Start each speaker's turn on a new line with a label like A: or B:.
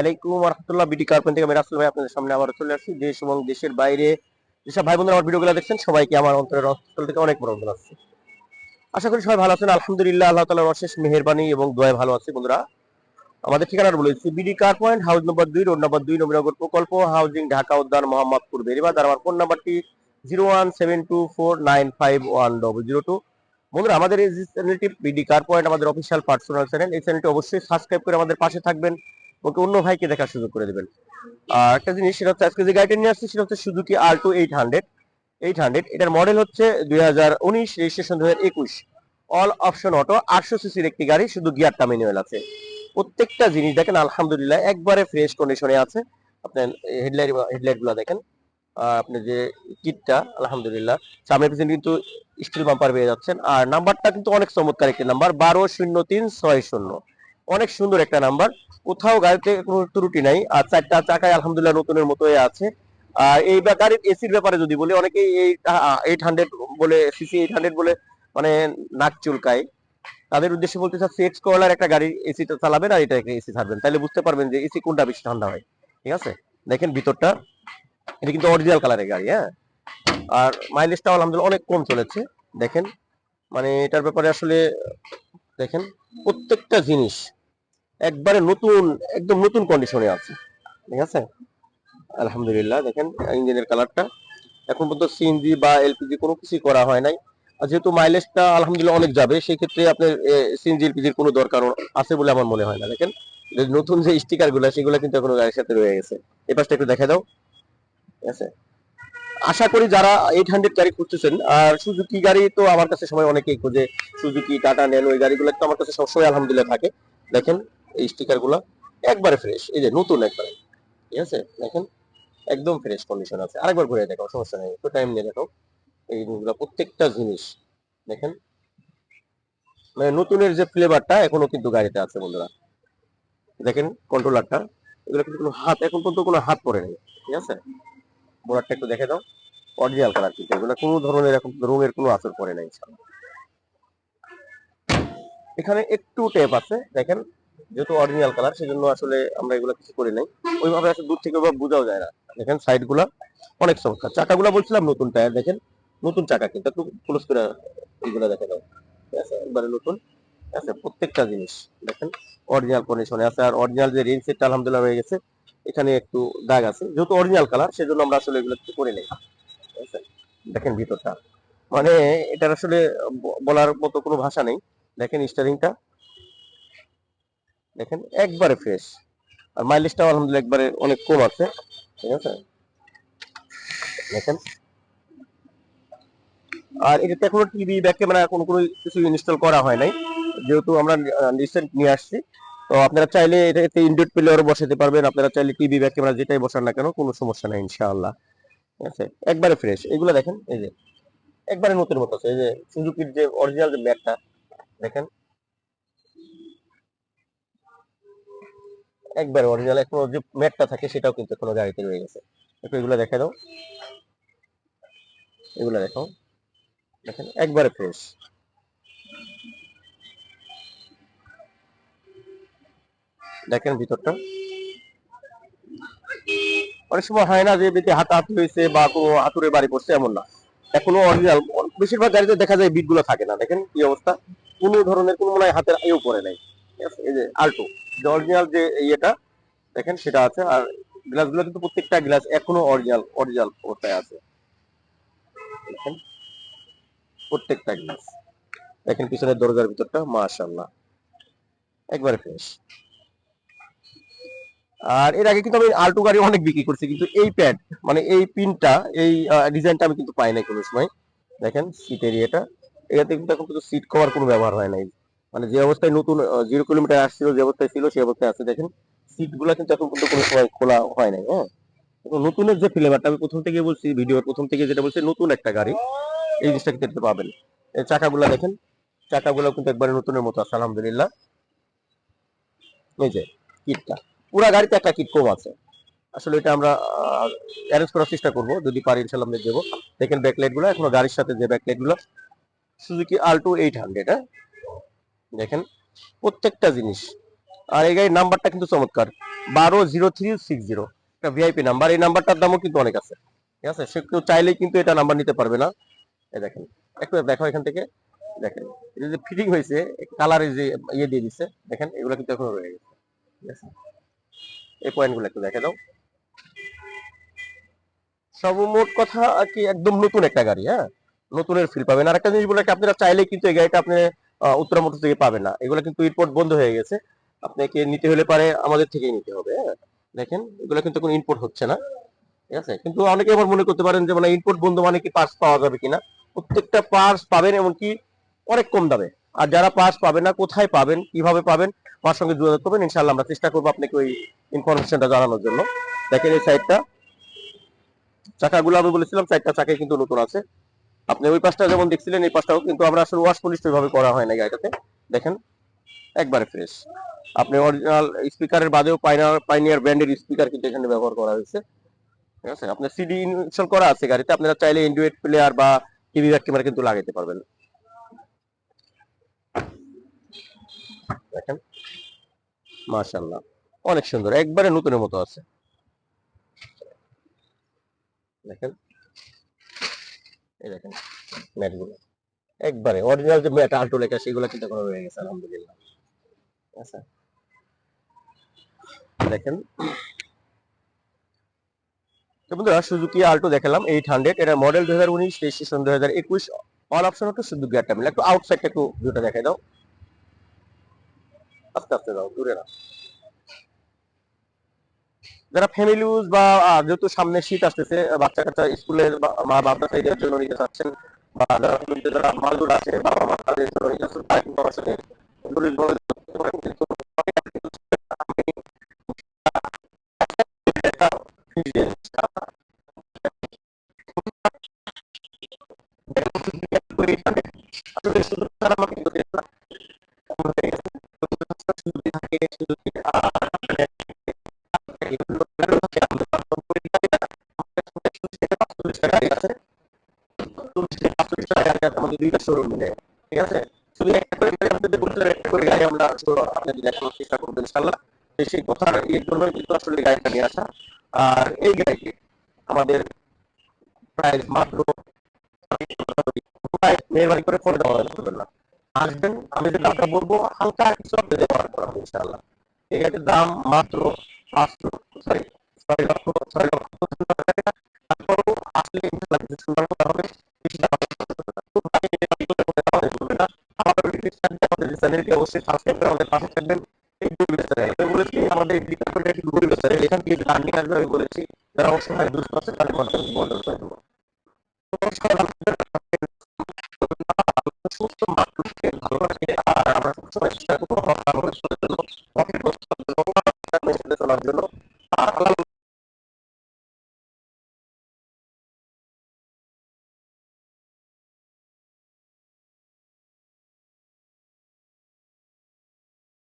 A: আলাইকুম রহমতুল্লাহ বিডি কার্পেন থেকে ভাই আপনাদের সামনে আবার চলে আসছি। দেশ এবং দেশের বাইরে যেসব ভাই আমার ভিডিওগুলো দেখছেন, সবাইকে আমার অন্তরের অন্তর থেকে অনেক আছে আশা করি সবাই ভালো আছেন, আলহামদুলিল্লাহ, আল্লাহ তালার অশেষ মেহেরবানি এবং ভালো আছে বন্ধুরা। আমাদের বলেছি BD car point house number দুই রোড নম্বর দুই, নবীনগর প্রকল্প হাউজিং ঢাকা উদ্যান, মোহাম্মদপুর, বেরিবাদ। আর আমার ফোন নাম্বারটি zero one seven two four nine five one double zero two বন্ধুরা, আমাদের এই চ্যানেলটি বিডি কার পয়েন্ট আমাদের অফিসিয়াল পার্সোনাল চ্যানেল এই চ্যানেলটি অবশ্যই সাবস্ক্রাইব করে আমাদের পাশে থাকবেন। ওকে অন্য ভাইকে দেখার সুযোগ করে দেবেন। আর একটা জিনিস, সেটা হচ্ছে আজকে যে গাড়িটা নিয়ে আসছি, সেটা হচ্ছে সুজুকি আর two eight hundred eight hundred এটার মডেল হচ্ছে দুই হাজার উনিশ রেজিস্ট্রেশন দুই হাজার একুশ। অল অপশন অটো আটশো সিসির একটি গাড়ি, শুধু গিয়ারটা ম্যানুয়াল আছে। প্রত্যেকটা জিনিস দেখেন, আলহামদুলিল্লাহ, একবারে ফ্রেশ কন্ডিশনে আছে। আপনার হেডলাইটগুলো দেখেন। আর আপনি যে কিটটা আলহামদুলিল্লাহ, সামনে পিছনে কিন্তু স্টিল বাম্পার পেয়ে যাচ্ছেন। আর নাম্বারটা কিন্তু অনেক চমৎকার একটি নাম্বার বারো শূন্য তিন, ছয় শূন্য। অনেক সুন্দর একটা নাম্বার। কোথাও গাড়িতে কোনো ত্রুটি নাই। আর চারটা চাকায় আলহামদুলিল্লাহ নতুনের মতোই আছে। আর এই গাড়ির এসির ব্যাপারে যদি বলি, অনেকেই এই এইট হান্ড্রেড বলে সিসি এইট হান্ড্রেড বলে মানে নাক চুলকায়। তাদের উদ্দেশ্যে বলতে চাচ্ছি এক্স করলার একটা গাড়ি এসিটা চালাবেন আর এটা এসি ছাড়বেন। তাহলে বুঝতে পারবেন যে এসি কোনটা বেশি ঠান্ডা হয়। ঠিক আছে? দেখেন ভিতরটা। এটা কিন্তু অরিজিনাল কালারের গাড়ি হ্যাঁ? আর মাইলেজটাও আলহামদুলিল্লাহ অনেক কম চলেছে। দেখেন। মানে এটার ব্যাপারে আসলে, দেখেন, প্রত্যেকটা জিনিস একবারে নতুন, একদম নতুন কন্ডিশনে আছে। ঠিক আছে? আলহামদুলিল্লাহ, দেখেন ইঞ্জিনের কালারটা এখন পর্যন্ত সিএনজি বা এলপিজি কোনো কিছুই করা হয় নাই। আর যেহেতু মাইলেজটা আলহামদুলিল্লাহ অনেক যাবে সেই ক্ষেত্রে আপনার সিএনজি এলপিজির কোনো দরকার আছে বলে আমার মনে হয় না। দেখেন নতুন যে স্টিকারগুলো সেগুলো কিন্তু এখনও গাড়ির সাথে রয়ে গেছে। এই পাশটা একটু দেখা দাও। ঠিক আছে? আশা করি যারা এইট হান্ড্রেড গাড়ি খুঁজতেছেন, আর সুজুকি গাড়ি তো আমার কাছে সময় অনেকেই খোঁজে। সুজুকি টাটা নেন ওই গাড়িগুলো তো আমার কাছে সবসময় আলহামদুলিল্লাহ থাকে। দেখেন এই স্টিকারগুলো একবারে ফ্রেশ এই যে নতুন একবারে। ঠিক আছে? দেখেন, একদম ফ্রেশ কন্ডিশন আছে। আরেকবার ঘুরে দেখাও, সমস্যা নেই। একটু টাইম নিয়ে দেখাও। এইগুলো প্রত্যেকটা জিনিস, দেখেন। মানে নতুনের যে ফ্লেভারটা এখনও কিন্তু গাড়িতে আছে বন্ধুরা। দেখেন কন্ট্রোলারটা এগুলো কিন্তু কোনো হাত, এখন পর্যন্ত কোনো হাত পড়ে নেই। ঠিক আছে? বোর্ডটা একটু দেখে দাও। অরিজিনাল কালার কিন্তু। এগুলো কোনো ধরনের এখন রঙের কোনো আসর পড়ে নাই। এখানে একটু টেপ আছে। দেখেন যেহেতু অরিজিনাল কালার সেজন্য আসলে আমরা এগুলো কিছু করি নাই। ওইভাবে আসলে দূর থেকে ওইভাবে বোঝাও যায় না। দেখেন সাইডগুলা অনেক চমৎকার। চাকাগুলো বলছিলাম নতুন টায়ার দেখেন? নতুন চাকা কিন্তু একটু ক্লোজ করে এগুলো দেখে দাও একবারে নতুন। আছে? প্রত্যেকটা জিনিস, দেখেন? অরিজিনাল কন্ডিশনে আছে। আর অরিজিনাল যে রিং সেটটা আলহামদুলিল্লাহ হয়ে গেছে, এখানে একটু দাগ আছে। যেহেতু অরিজিনাল কালার সেজন্য আমরা আসলে এগুলো কিছু করি নাই? দেখেন ভিতরটা। মানে এটার আসলে বলার মতো কোনো ভাষা নেই। দেখেন স্টারিংটা দেখেন, একবারে ফ্রেশ আর মাইলেজটাও আলহামদুলিল্লাহ একবারে অনেক কম আছে, ঠিক আছে? দেখেন। আর এটাতে এখনও টিভি ব্যাক ক্যামেরা কোনো কোনো কিছু ইনস্টল করা হয় নাই। যেহেতু আমরা রিসেন্ট নিয়ে আসছি, তো আপনারা চাইলে এটাতে ইনডোর প্লেয়ারও বসাতে পারবেন। আপনারা চাইলে টিভি ব্যাক ক্যামেরা যেটাই বসান না কেন, কোনো সমস্যা নাই, ইনশাআল্লাহ। ঠিক আছে? একবারে ফ্রেশ এগুলো দেখেন, এই যে, একবারে নতুন মতো আছে। এই যে সুজুকির যে অরিজিনাল যে ম্যাটটা দেখেন। একবারে অরিজিনাল এখনও যে ম্যাটটা থাকে সেটাও কিন্তু এখনও গাড়িতে রয়ে গেছে। একটু এগুলো দেখে দাও। এগুলো দেখো। দেখেন, একবারে ফ্রেশ দেখেন ভিতরটা। অনেক সময় হয় না যে বেতে হাতাহাতি হয়েছে বা কোনো হাতুড়ে বাড়ি পড়ছে, এমন না। এখনও অরিজিনাল বেশিরভাগ গাড়িতে দেখা যায় বিটগুলো থাকে না। দেখেন কি অবস্থা? কোনো ধরনের কোনো মনে হয় হাতের আইও পড়ে নাই। ঠিক আছে? এই যে আল্টো অরিজিনাল যে ইয়েটা, দেখেন সেটা আছে। আর গ্লাসগুলো কিন্তু প্রত্যেকটা গ্লাস এখনও অরিজিনাল অরিজিনাল অবস্থায় আছে। দেখেন, প্রত্যেকটা গ্লাস দেখেন পিছনের দরজার ভিতরটা, মাশাআল্লাহ। একবারে ফ্রেশ আর এর আগে কিন্তু আমি আল্টো গাড়ি অনেক বিক্রি করছি, কিন্তু এই প্যাড মানে এই পিনটা এই ডিজাইনটা আমি কিন্তু পাই নাই কোনো সময়। দেখেন সিট এরিয়াটা এটাতে কিন্তু এখন কিন্তু সিট কভার কোনো ব্যবহার হয় নাই। মানে যে অবস্থায় নতুন জিরো কিলোমিটার আসছিল, যে অবস্থায় ছিল সেই অবস্থায় আছে দেখেন সিটগুলা কিন্তু এখন কিন্তু কোনো সময় খোলা হয় নাই হ্যাঁ? নতুনের যে ফ্লেভারটা আমি প্রথম থেকে বলছি ভিডিওর প্রথম থেকে যেটা বলছি, নতুন একটা গাড়ি। এই জিনিসটা কিন্তু পাবেন। এই চাকাগুলা দেখেন, চাকাগুলো কিন্তু একবারে নতুনের মতো আছে, আলহামদুলিল্লাহ। এই যে, কিটটা। পুরা গাড়িতে একটা কিট কম আছে। আসলে এটা আমরা অ্যারেঞ্জ করার চেষ্টা করব। যদি পারি ইনশাল্লাহ আমরা দেবো। দেখেন ব্যাকলাইটগুলো, এখনও গাড়ির সাথে যে ব্যাকলাইটগুলো সুজুকি আল্টো এইট হান্ড্রেড হ্যাঁ? দেখেন, প্রত্যেকটা জিনিস। আর এই গাড়ির নাম্বারটা কিন্তু চমৎকার। বারো জিরো থ্রি সিক্স জিরো। একটা ভিআইপি নাম্বার। এই নাম্বারটার দামও কিন্তু অনেক আছে। ঠিক আছে? সে কেউ চাইলেই কিন্তু এটা নাম্বার নিতে পারবে না। এই দেখেন, একটু দেখো এখান থেকে। দেখেন এটা যে ফিটিং হয়েছে কালারে যে ইয়ে দিয়ে দিচ্ছে দেখেন, এগুলো কিন্তু এখনও রয়ে গেছে। ঠিক আছে? এই পয়েন্টগুলো একটু দেখে দাও। সর্বমোট কথা আর কি একদম নতুন একটা গাড়ি হ্যাঁ? নতুনের ফিল পাবেন। আর একটা জিনিস বলে আপনারা চাইলেই কিন্তু এই গাড়িটা আপনি উত্তরা মোটর থেকে পাবেন না। এগুলো কিন্তু ইম্পোর্ট বন্ধ হয়ে গেছে। আপনাকে নিতে হলে পারে আমাদের থেকেই নিতে হবে হ্যাঁ? দেখেন, এগুলো কিন্তু কোনো ইম্পোর্ট হচ্ছে না, ঠিক আছে? কিন্তু অনেকে আবার মনে করতে পারেন যে মানে ইম্পোর্ট বন্ধ মানে কি পার্স পাওয়া যাবে কিনা? প্রত্যেকটা পার্স পাবেন, এমনকি অনেক কম দামে। আর যারা পার্স পাবেন না, কোথায় পাবেন, কীভাবে পাবেন আমার সঙ্গে যোগাযোগ করবেন। ইনশাল্লাহ আমরা চেষ্টা করব আপনাকে ওই ইনফরমেশনটা জানানোর জন্য। দেখেন এই সাইডটা চাকাগুলো আমি বলেছিলাম চারটা চাকাই কিন্তু নতুন আছে। আপনি ওই পাশটা যেমন দেখছিলেন, এই পাশটাও কিন্তু আমরা আসলে ওয়াশ পলিশ ওইভাবে করা হয় না গাড়িটাতে। দেখেন, একবারে ফ্রেশ আপনি অরিজিনাল স্পিকারের বাদেও পাইনার পাইনিয়ার ব্র্যান্ডের স্পিকার কিন্তু এখানে ব্যবহার করা হয়েছে। ঠিক আছে? আপনার সিডি ইনস্টল করা আছে গাড়িতে, আপনারা চাইলে অ্যান্ড্রয়েড প্লেয়ার বা টিভি ব্যাক ক্যামেরা কিন্তু লাগাইতে পারবেন। দেখেন, মাশাআল্লাহ, অনেক সুন্দর, একবারে নতুনের মতো আছে। দেখেন এই দেখেন, ম্যাটগুলো। একবারে অরিজিনাল যে ম্যাট আল্টো লেখা, সেগুলো কিন্তু গেছে, আলহামদুলিল্লাহ। আচ্ছা। দেখেন। বন্ধুরা, সুজুকি আল্টো দেখালাম এইট হান্ড্রেড এটা মডেল দুই হাজার উনিশ রেজিস্ট্রেশন দুই হাজার একুশ। অল অপশন হচ্ছে শুধু গিয়ারটা মিলে একটু আউটসাইডটা একটু ভিউটা দাও। আস্তে আস্তে দাও, দূরে না যারা ফ্যামিলি ইউজ বা যেহেতু সামনে শীত আসতেছে বাচ্চা কাচ্চা স্কুলের মা বাবা সাইডের জন্য নিতে চাচ্ছেন বা, যারা ফ্যামিলিতে যারা আছে বাবা মা তাদের জন্য নিতে চাচ্ছেন আছে আমাদের দুইটা শোরুম মিলে। ঠিক আছে? শুধু একটা করে গাড়ি আপনাদের বলতে একটা করে গাড়ি আমরা আপনাদের দেখানোর চেষ্টা করব ইনশাল্লাহ সেই কথার এর জন্য কিন্তু আসলে গাড়িটা নিয়ে আসা। আর এই গাড়িটি আমাদের প্রায় মাত্র মেহরবানি করে ফোন দেওয়া করবেন না? আসবেন, আমি যে দামটা বলব, হালকা কিছু দাম মাত্র পাঁচশো সরি ছয় লক্ষ ছয় লক্ষ আসলে হবে করে আমাদের অবশ্যই আমি বলেছি আমাদের অসহায় দুষ্ট মধ্যে বন্ধ করে দেবো। সুস্থ মানুষকে আর আমরা সবসময় চেষ্টা করব